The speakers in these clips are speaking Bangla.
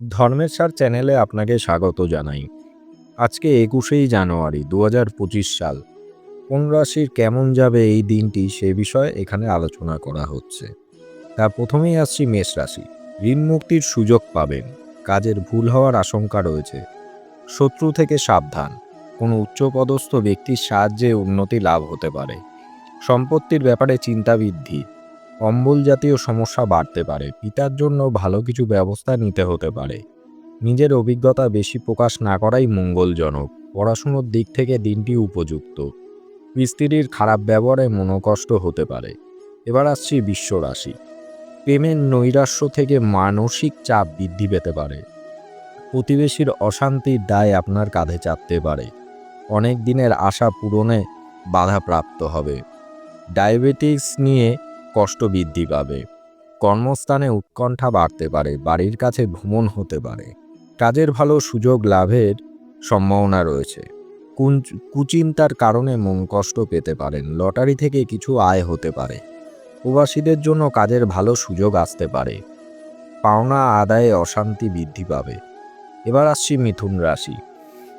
ধর্মের সার চ্যানেলে আপনাকে স্বাগত জানাই। আজকে একুশেই জানুয়ারি দু হাজার পঁচিশ সাল। কোন রাশির কেমন যাবে এই দিনটি সে বিষয়ে এখানে আলোচনা করা হচ্ছে। তা প্রথমেই আসছি মেষ রাশি। ঋণ মুক্তির সুযোগ পাবেন। কাজের ভুল হওয়ার আশঙ্কা রয়েছে। শত্রু থেকে সাবধান। কোনো উচ্চপদস্থ ব্যক্তির সাহায্যে উন্নতি লাভ হতে পারে। সম্পত্তির ব্যাপারে চিন্তা বৃদ্ধি অম্বল জাতীয় সমস্যা বাড়তে পারে। পিতার জন্য ভালো কিছু ব্যবস্থা নিতে হতে পারে। নিজের অভিজ্ঞতা বেশি প্রকাশ না করাই মঙ্গলজনক। পড়াশুনোর দিক থেকে দিনটি উপযুক্ত। স্ত্রীর খারাপ ব্যবহারে মনোকষ্ট হতে পারে। এবার আসছি বিশ্ব রাশি প্রেমের নৈরাশ্য থেকে মানসিক চাপ বৃদ্ধি পেতে পারে। প্রতিবেশীর অশান্তির দায় আপনার কাঁধে চাপতে পারে। অনেক দিনের আশা পূরণে বাধাপ্রাপ্ত হবে। ডায়াবেটিস নিয়ে কষ্ট বৃদ্ধি পাবে। কর্মস্থানে উৎকণ্ঠা বাড়তে পারে, বাড়ির কাছে ভ্রমণ হতে পারে। কাজের ভালো সুযোগ লাভের সম্ভাবনা রয়েছে। কুচিন্তার কারণে মন কষ্ট পেতে পারেন, লটারি থেকে কিছু আয় হতে পারে। প্রবাসীদের জন্য কাজের ভালো সুযোগ আসতে পারে। পাওনা আদায়ে অশান্তি বৃদ্ধি পাবে। এবার আসছি মিথুন রাশি।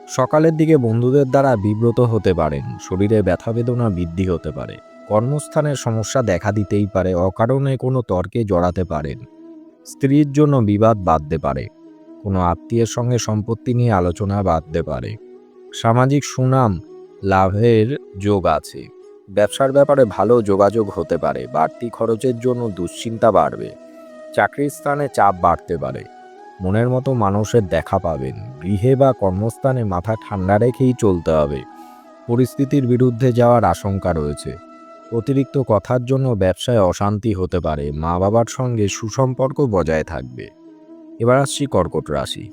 সকালের দিকে বন্ধুদের দ্বারা বিব্রত হতে পারেন, শরীরে ব্যথা বেদনা বৃদ্ধি হতে পারে। কর্মস্থানের সমস্যা দেখা দিতেই পারে, অকারণে কোনো তর্কে জড়াতে পারেন। স্ত্রীর জন্য বিবাদ বাঁধতে পারে, কোনো আত্মীয়ের সঙ্গে সম্পত্তি নিয়ে আলোচনা বাঁধতে পারে। সামাজিক সুনাম, লাভের যোগ আছে, ব্যবসার ব্যাপারে ভালো যোগাযোগ হতে পারে, বাড়তি খরচের জন্য দুশ্চিন্তা বাড়বে, চাকরির স্থানে চাপ বাড়তে পারে। মনের মতো মানুষের দেখা পাবেন, গৃহে বা কর্মস্থানে মাথা ঠান্ডা রেখেই চলতে হবে। পরিস্থিতির বিরুদ্ধে যাওয়ার আশঙ্কা রয়েছে। অতিরিক্ত কথার জন্য ব্যবসায় অশান্তি হতে পারে মা বাবার সঙ্গে সুসম্পর্ক বজায় থাকবে। এবার আসছি কর্কট রাশি।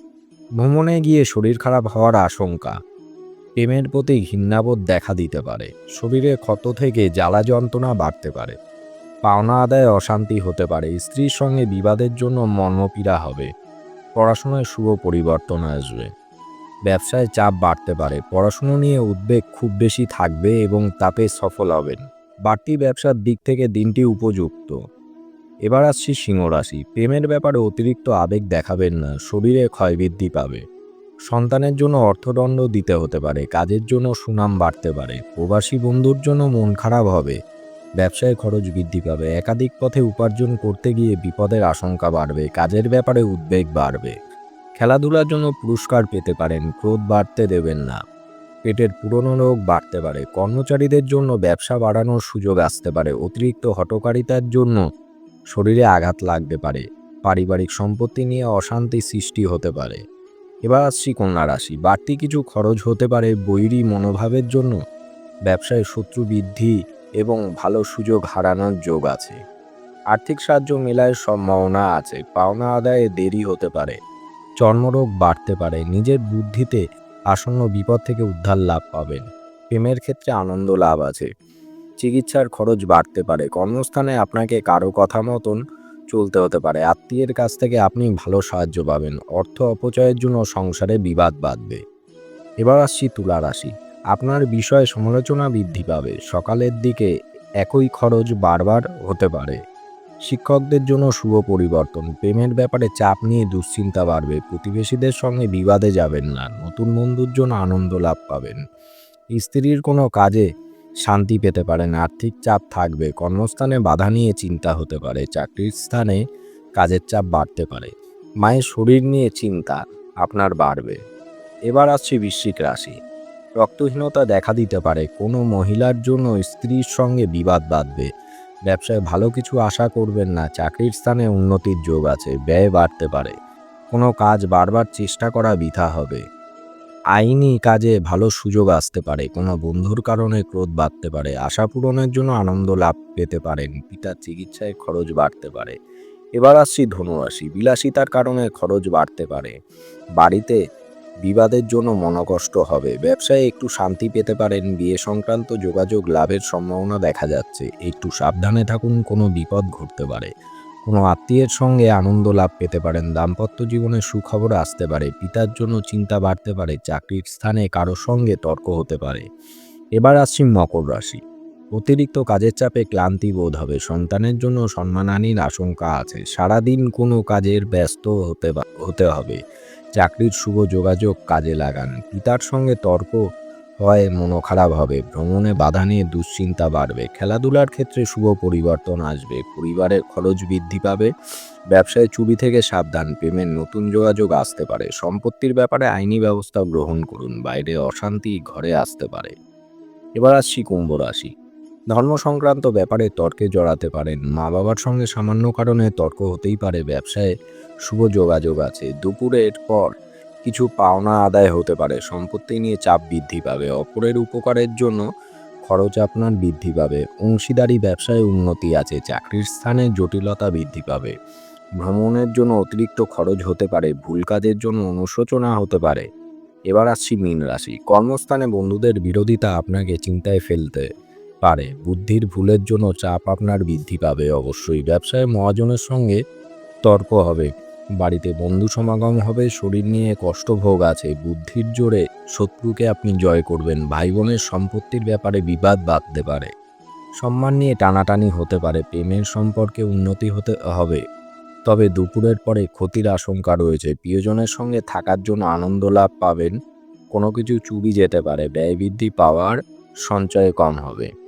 ভ্রমণে গিয়ে শরীর খারাপ হওয়ার আশঙ্কা। প্রেমের প্রতি ঘৃণাবোধ দেখা দিতে পারে। শরীরে ক্ষত থেকে জ্বালা যন্ত্রণা বাড়তে পারে। পাওনা আদায় অশান্তি হতে পারে। স্ত্রীর সঙ্গে বিবাদের জন্য মর্মপীড়া হবে। পড়াশোনায় শুভ পরিবর্তন আসবে। ব্যবসায় চাপ বাড়তে পারে। পড়াশুনো নিয়ে উদ্বেগ খুব বেশি থাকবে এবং তাতে সফল হবেন। বাড়তি ব্যবসার দিক থেকে দিনটি উপযুক্ত। এবার আসছি সিংহ রাশি প্রেমের ব্যাপারে অতিরিক্ত আবেগ দেখাবেন না, শরীরে ক্ষয়বৃদ্ধি পাবে। সন্তানের জন্য অর্থদণ্ড দিতে হতে পারে, কাজের জন্য সুনাম বাড়তে পারে, প্রবাসী বন্ধুর জন্য মন খারাপ হবে, ব্যবসায় খরচ বৃদ্ধি পাবে, একাধিক পথে উপার্জন করতে গিয়ে বিপদের আশঙ্কা বাড়বে, কাজের ব্যাপারে উদ্বেগ বাড়বে। খেলাধুলার জন্য পুরস্কার পেতে পারেন, ক্রোধ বাড়তে দেবেন না। পেটের পুরনো রোগ বাড়তে পারে। কর্মচারীদের জন্য ব্যবসা বাড়ানোর সুযোগ আসতে পারে। অতিরিক্ত হটকারিতার জন্য শরীরে আঘাত লাগতে পারে। পারিবারিক সম্পত্তি নিয়ে অশান্তি সৃষ্টি হতে পারে। এবার আসছি কন্যা রাশি। বাড়তি কিছু খরচ হতে পারে বৈরী মনোভাবের জন্য। ব্যবসায় শত্রু বৃদ্ধি এবং ভালো সুযোগ হারানোর যোগ আছে। আর্থিক সাহায্য মেলায় সম্ভাবনা আছে। পাওনা আদায়ে দেরি হতে পারে। চর্মরোগ বাড়তে পারে। নিজের বুদ্ধিতে আসন্ন বিপদ থেকে উদ্ধার লাভ পাবেন। প্রেমের ক্ষেত্রে আনন্দ লাভ আছে। চিকিৎসার খরচ বাড়তে পারে। কর্মস্থানে আপনাকে কারও কথা মতন চলতে হতে পারে। আত্মীয়ের কাছ থেকে আপনি ভালো সাহায্য পাবেন। অর্থ অপচয়ের জন্য সংসারে বিবাদ বাঁধবে। এবার আসছি তুলা রাশি। আপনার বিষয়ে সমালোচনা বৃদ্ধি পাবে। সকালের দিকে একই খরচ বারবার হতে পারে। শিক্ষকদের জন্য শুভ পরিবর্তন। প্রেমের ব্যাপারে চাপ নিয়ে দুশ্চিন্তা বাড়বে। প্রতিবেশীদের সঙ্গে বিবাদে যাবেন না। নতুন বন্ধুর জন্য আনন্দ লাভ পাবেন। স্ত্রীর কোনো কাজে শান্তি পেতে পারেন। আর্থিক চাপ থাকবে। কর্মস্থানে বাধা নিয়ে চিন্তা হতে পারে। চাকরির স্থানে কাজের চাপ বাড়তে পারে। মায়ের শরীর নিয়ে চিন্তা আপনার বাড়বে। এবার আসছে বৃশ্চিক রাশি। রক্তহীনতা দেখা দিতে পারে। কোনো মহিলার জন্য স্ত্রীর সঙ্গে বিবাদ বাঁধবে। ব্যবসায় ভালো কিছু আশা করবেন না, চাকরির স্থানে উন্নতির যোগ আছে, ব্যয় বাড়তে পারে। কোনো কাজ বারবার চেষ্টা করা বৃথা হবে। আইনি কাজে ভালো সুযোগ আসতে পারে, কোনো বন্ধুর কারণে ক্রোধ বাড়তে পারে, আশা পূরণের জন্য আনন্দ লাভ পেতে পারেন, পিতার চিকিৎসায় খরচ বাড়তে পারে। এবার আসছি ধনুরাশি, বিলাসিতার কারণে খরচ বাড়তে পারে। বাড়িতে বিবাদের জন্য মনকষ্ট হবে। ব্যবসায় একটু শান্তি পেতে পারেন, বিয়ে সংক্রান্ত যোগাযোগ লাভের সম্ভাবনা দেখা যাচ্ছে। একটু সাবধানে থাকুন, কোনো বিপদ ঘটতে পারে। কোনো আত্মীয়ের সঙ্গে আনন্দ লাভ পেতে পারেন, দাম্পত্য জীবনে সুখবর আসতে পারে, পিতার জন্য চিন্তা বাড়তে পারে, চাকরির স্থানে কারও সঙ্গে তর্ক হতে পারে। এবার আসছি মকর রাশি। অতিরিক্ত কাজের চাপে ক্লান্তি বোধ হবে, সন্তানের জন্য সম্মানহানির আশঙ্কা আছে। সারাদিন কোনো কাজের ব্যস্ত হতে হতে হবে। চাকরির শুভ যোগাযোগ কাজে লাগান। পিতার সঙ্গে তর্ক হয় মনো খারাপ হবে। ভ্রমণে বাধা নিয়ে দুশ্চিন্তা বাড়বে। খেলাধুলার ক্ষেত্রে শুভ পরিবর্তন আসবে। পরিবারের খরচ বৃদ্ধি পাবে। ব্যবসায় চুরি থেকে সাবধান। প্রেমের নতুন যোগাযোগ আসতে পারে। সম্পত্তির ব্যাপারে আইনি ব্যবস্থা গ্রহণ করুন। বাইরে অশান্তি ঘরে আসতে পারে। এবার আসছি কুম্ভ রাশি। ধর্ম সংক্রান্ত ব্যাপারে তর্কে জড়াতে পারেন। মা বাবার সঙ্গে সামান্য কারণে তর্ক হতেই পারে ব্যবসায়। শুভ যোগাযোগ আছে। দুপুরের পর কিছু পাওনা আদায় হতে পারে। সম্পত্তি নিয়ে চাপ বৃদ্ধি পাবে। অপরের উপকারের জন্য খরচ আপনার বৃদ্ধি পাবে। অংশীদারি ব্যবসায় উন্নতি আছে। চাকরির স্থানে জটিলতা বৃদ্ধি পাবে। ভ্রমণের জন্য অতিরিক্ত খরচ হতে পারে। ভুল কাজের জন্য অনুশোচনা হতে পারে। এবার আসছি মীন রাশি। কর্মস্থানে বন্ধুদের বিরোধিতা আপনাকে চিন্তায় ফেলতে পারে। বুদ্ধির ভুলের জন্য চাপ আপনার বৃদ্ধি পাবে। অবশ্যই ব্যবসায় মহাজনের সঙ্গে তর্ক হবে। বাড়িতে বন্ধু সমাগম হবে, শরীর নিয়ে কষ্টভোগ আছে। বুদ্ধির জোরে শত্রুকে আপনি জয় করবেন। ভাই বোনের সম্পত্তির ব্যাপারে বিবাদ বাঁধতে পারে। সম্মান নিয়ে টানাটানি হতে পারে। প্রেমের সম্পর্কে উন্নতি হতে হবে। তবে দুপুরের পরে ক্ষতির আশঙ্কা রয়েছে। প্রিয়জনের সঙ্গে থাকার জন্য আনন্দ লাভ পাবেন। কোনো কিছু চুরি যেতে পারে। ব্যয় বৃদ্ধি পাওয়ার সঞ্চয় কম হবে।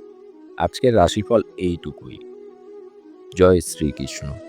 আজকের রাশিফল এইটুকুই। জয় শ্রীকৃষ্ণ।